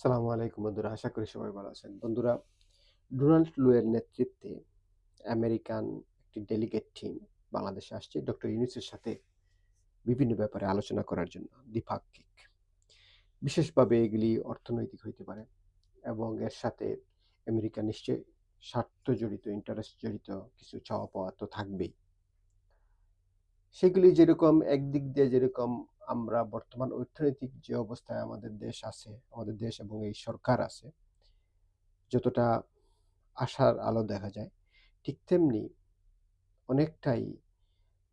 সালামু আলাইকুম বন্ধুরা, আশা করি সবাই ভালো আছেন। বন্ধুরা, ডোনাল্ড লুয়ের নেতৃত্বে আমেরিকান একটি ডেলিগেট টিম বাংলাদেশে আসছে ডক্টর ইউনুসের সাথে বিভিন্ন ব্যাপারে আলোচনা করার জন্য দ্বিপাক্ষিক বিশেষভাবে এগুলি অর্থনৈতিক হইতে পারে এবং এর সাথে আমেরিকা নিশ্চয়ই স্বার্থ জড়িত ইন্টারেস্ট জড়িত কিছু চাওয়া পাওয়া তো থাকবেই। সেগুলি যেরকম একদিক দিয়ে যেরকম আমরা বর্তমান অর্থনৈতিক যে অবস্থায় আমাদের দেশ আছে, আমাদের দেশ এবং এই সরকার আছে, যতটা আশার আলো দেখা যায়, ঠিক তেমনি অনেকটাই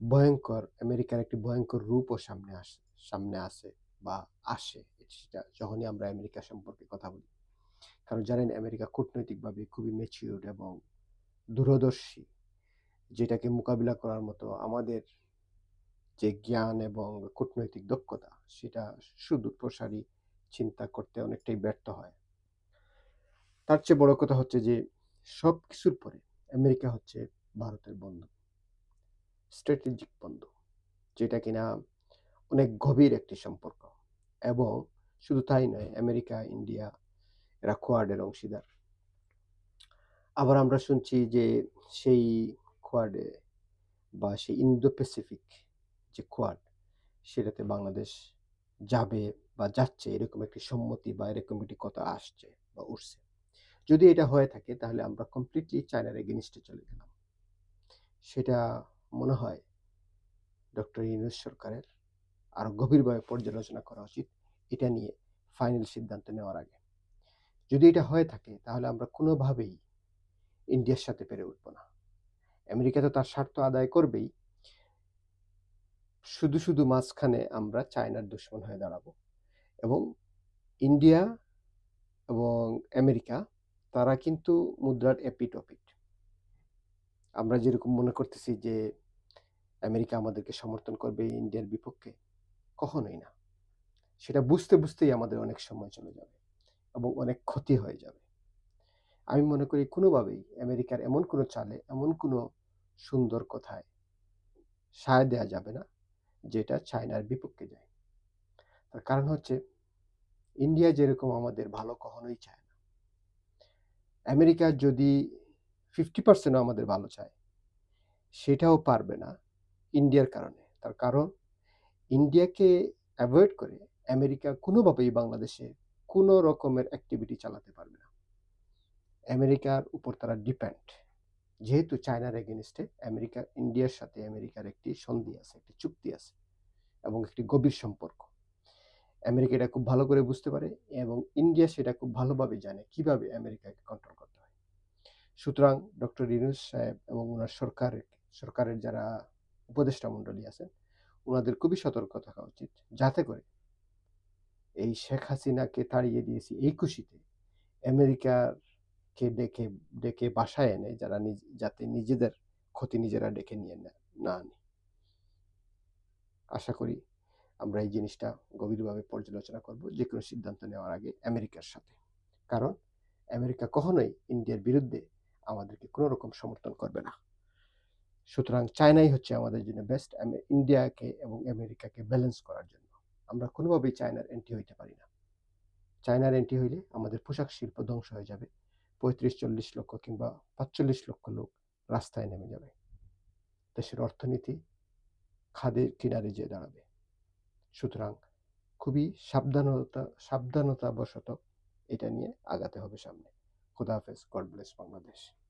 ভয়ঙ্কর, আমেরিকার একটি ভয়ঙ্কর রূপও সামনে আসে সামনে আসে বা আসে সেটা যখনই আমরা আমেরিকা সম্পর্কে কথা বলি। কারণ জানেন, আমেরিকা কূটনৈতিকভাবে খুবই ম্যাচিউর এবং দূরদর্শী, যেটাকে মোকাবিলা করার মতো আমাদের যে জ্ঞান এবং কূটনৈতিক দক্ষতা, সেটা সুদূর প্রসারী চিন্তা করতে অনেকটাই ব্যর্থ হয়। তার চেয়ে বড় কথা হচ্ছে যে সব কিছুর পরে আমেরিকা হচ্ছে ভারতের বন্ধু, স্ট্র্যাটেজিক বন্ধু, যেটা কিনা অনেক গভীর একটি সম্পর্ক এবং শুধু তাই নয়, আমেরিকা, ইন্ডিয়া, এরা কোয়াডের অংশীদার। আবার আমরা শুনছি যে সেই কোয়াডে বা সেই ইন্দো প্যাসিফিক যে কোয়াড সেটাতে বাংলাদেশ যাবে বা যাচ্ছে, এরকম একটি সম্মতি বা এরকম একটি কথা আসছে বা উঠছে। যদি এটা হয়ে থাকে, তাহলে আমরা কমপ্লিটলি চায়নার এগেনিস্টে চলে গেলাম। সেটা মনে হয় ডক্টর ইউনুস সরকারের আরও গভীরভাবে পর্যালোচনা করা উচিত, এটা নিয়ে ফাইনাল সিদ্ধান্ত নেওয়ার আগে। যদি এটা হয়ে থাকে, তাহলে আমরা কোনোভাবেই ইন্ডিয়ার সাথে পেরে উঠব না। আমেরিকা তো তার স্বার্থ আদায় করবেই শুধু শুধু মাঝখানে আমরা চায়নার দুশ্মন হয়ে দাঁড়াবো। এবং ইন্ডিয়া এবং আমেরিকা, তারা কিন্তু মুদ্রার এপিটপিট আমরা যেরকম মনে করতেছি যে আমেরিকা আমাদেরকে সমর্থন করবে ইন্ডিয়ার বিপক্ষে, কখনোই না। সেটা বুঝতে বুঝতেই আমাদের অনেক সময় চলে যাবে এবং অনেক ক্ষতি হয়ে যাবে। আমি মনে করি কোনোভাবেই আমেরিকার এমন কোনো চালে, এমন কোনো সুন্দর কথায় সায় দেওয়া যাবে না। যেটা চায়নার বিপক্ষে যায়। তার কারণ হচ্ছে, ইন্ডিয়া যেরকম আমাদের ভালো কখনোই চায় না। আমেরিকা যদি ফিফটি পার্সেন্টও আমাদের ভালো চায়, সেটাও পারবে না ইন্ডিয়ার কারণে। তার কারণ, ইন্ডিয়াকে অ্যাভয়েড করে আমেরিকা কোনোভাবেই বাংলাদেশে কোনো রকমের অ্যাক্টিভিটি চালাতে পারবে না। আমেরিকার উপর তারা ডিপেন্ড যেহেতু চায়নার এগেনস্টে আমেরিকা, ইন্ডিয়ার সাথে আমেরিকার একটি সন্ধি আছে, একটি চুক্তি আছে এবং একটি গভীর সম্পর্ক। আমেরিকা এটা খুব ভালো করে বুঝতে পারে এবং ইন্ডিয়া সেটা খুব ভালোভাবে জানে কীভাবে আমেরিকাকে কন্ট্রোল করতে হয়। সুতরাং ডক্টর ইউনুস সাহেব এবং ওনার সরকারের সরকারের যারা উপদেষ্টা মণ্ডলী আছেন, ওনাদের খুবই সতর্ক থাকা উচিত যাতে করে এই শেখ হাসিনাকে তাড়িয়ে দিয়েছি এই খুশিতে আমেরিকাকে ডেকে ডেকে বাসায় এনে যারা যাতে নিজেদের ক্ষতি নিজেরা ডেকে নিয়ে না আনে। আশা করি আমরা এই জিনিসটা গভীরভাবে পর্যালোচনা করব যে কোনো সিদ্ধান্ত নেওয়ার আগে আমেরিকার সাথে। কারণ আমেরিকা কখনোই ইন্ডিয়ার বিরুদ্ধে আমাদেরকে কোনো রকম সমর্থন করবে না। সুতরাং চায়নাই হচ্ছে আমাদের জন্য বেস্ট ইন্ডিয়াকে এবং আমেরিকাকে ব্যালেন্স করার জন্য। আমরা কোনোভাবেই চায়নার এন্ট্রি হইতে পারি না। চায়নার এন্ট্রি হইলে আমাদের পোশাক শিল্প ধ্বংস হয়ে যাবে। পঁয়ত্রিশ, চল্লিশ লক্ষ কিংবা পাঁচচল্লিশ লক্ষ লোক রাস্তায় নেমে যাবে। দেশের অর্থনীতি খাদের কিনারে যেয়ে দাঁড়াবে। সুতরাং খুবই সাবধানতা সাবধানতা বশত এটা নিয়ে আগাতে হবে সামনে। খুদাহাফেজ গড ব্লেস বাংলাদেশ।